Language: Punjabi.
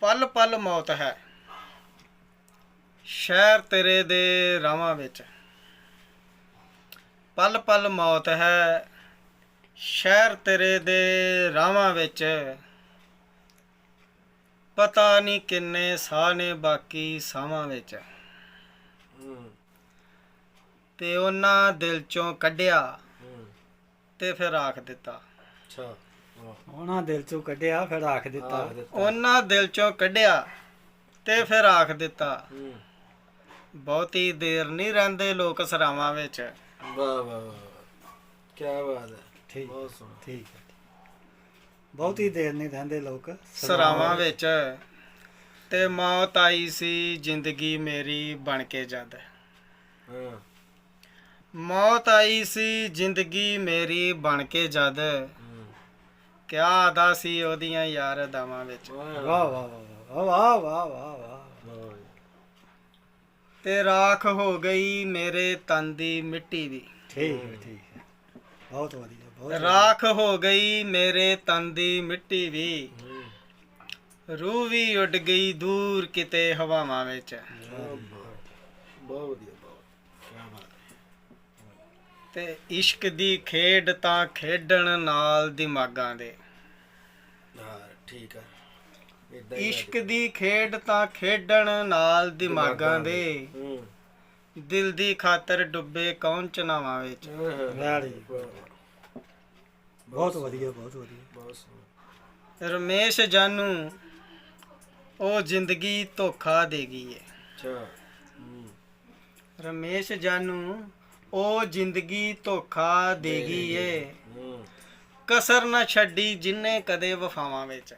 ਪਲ ਪਲ ਮੌਤ ਹੈ। ਸ਼ਹਿਰ ਤੇਰੇ ਦੇ ਰਾਵਾਂ ਵਿੱਚ। ਪਲ ਪਲ ਮੌਤ ਹੈ। ਸ਼ਹਿਰ ਤੇਰੇ ਦੇ ਰਾਵਾਂ ਵਿੱਚ। ਪਤਾ ਨਹੀਂ ਕਿੰਨੇ ਸਾਹ ਨੇ ਬਾਕੀ ਸਾਵਾਂ ਵਿੱਚ। ਤੇ ਉਹਨਾਂ ਦਿਲ ਚੋਂ ਕੱਢਿਆ ਤੇ ਫਿਰ ਆਖ ਦਿੱਤਾ। ਅੱਛਾ। ਉਹਨਾਂ ਦਿਲ ਚੋਂ ਕੱਢਿਆ ਫਿਰ ਆਖ ਦਿੱਤਾ। ਉਹਨਾਂ ਦਿਲ ਚੋਂ ਕੱਢਿਆ ਤੇ ਫਿਰ ਆਖ ਦਿੱਤਾ। ਬਹੁਤੀ ਦੇਰ ਨਹੀਂ ਰਹਿੰਦੇ ਲੋਕ ਸਰਾਵਾਂ ਵਿੱਚ। ਵਾਹ ਵਾਹ ਵਾਹ ਕੀ ਬਾਤ ਹੈ। ਠੀਕ ਬਹੁਤ ਸੋਹਣਾ। ਠੀਕ ਬਹੁਤੀ ਦੇਰ ਨਹੀਂ ਰਹਿੰਦੇ ਲੋਕ ਸਰਾਵਾਂ ਵਿੱਚ। ਤੇ ਮੌਤ ਆਈ ਸੀ ਜ਼ਿੰਦਗੀ ਮੇਰੀ ਬਣ ਕੇ ਜਦ। ਹਾਂ। ਮੌਤ ਆਈ ਸੀ ਜ਼ਿੰਦਗੀ ਮੇਰੀ ਬਣ ਕੇ ਜਦ। ਹੂੰ ਕਿਆ ਆਦਾ ਸੀ ਉਹਦੀਆਂ ਯਾਰ ਅਦਾਵਾਂ ਵਿੱਚ। ਵਾਹ ਵਾਹ ਵਾਹ ਵਾਹ। ਵਾਹ ਵਾਹ ਵਾਹ ਤੇ ਰਾਖ ਹੋ ਗਈ ਮੇਰੇ ਤਨ ਦੀ ਮਿੱਟੀ ਵੀ ਠੀਕ ਹੈ ਠੀਕ ਹੈ। ਬਹੁਤ ਵਧੀਆ ਬਹੁਤ ਰਾਖ ਹੋ ਗਈ ਮੇਰੇ ਤਨ ਦੀ ਮਿੱਟੀ ਵੀ ਰੂਹ ਵੀ ਉੱਡ ਗਈ ਦੂਰ ਕਿਤੇ ਹਵਾਵਾਂ ਵਿੱਚ। ਬਹੁਤ ਵਧੀਆ ਬਹੁਤ ਕੀ ਬਾਤ ਤੇ ਇਸ਼ਕ ਦੀ ਖੇਡ ਤਾਂ ਖੇਡਣ ਨਾਲ ਦਿਮਾਗਾਂ ਦੇ। ਹਾਂ ਠੀਕ ਹੈ ਏਦਾਂ ਹੀ ਇਸ਼ਕ ਦੀ ਖੇਡ ਤਾਂ ਖੇਡਣ ਨਾਲ ਦਿਮਾਗਾਂ ਦੇ। ਹੂੰ। ਦਿਲ ਦੀ ਖਾਤਰ ਡੁੱਬੇ ਕੌਣ ਚਨਾਵਾਂ ਵਿੱਚ? ਬਹੁਤ ਵਧੀਆ ਬਹੁਤ ਵਧੀਆ। ਬਹੁਤ ਸੋਹਣਾ। ਰਮੇਸ਼ ਜਾਨੂ ਉਹ ਜ਼ਿੰਦਗੀ ਧੋਖਾ ਦੇ ਗਈ ਏ। ਅੱਛਾ ਹੂੰ। ਰਮੇਸ਼ ਜਾਨੂ ਉਹ ਜ਼ਿੰਦਗੀ ਧੋਖਾ ਦੇ ਗਈ ਏ ਕਸਰ ਨਾ ਛੱਡੀ ਜਿੰਨੇ ਕਦੇ ਵਫਾਵਾਂ ਵਿੱਚ।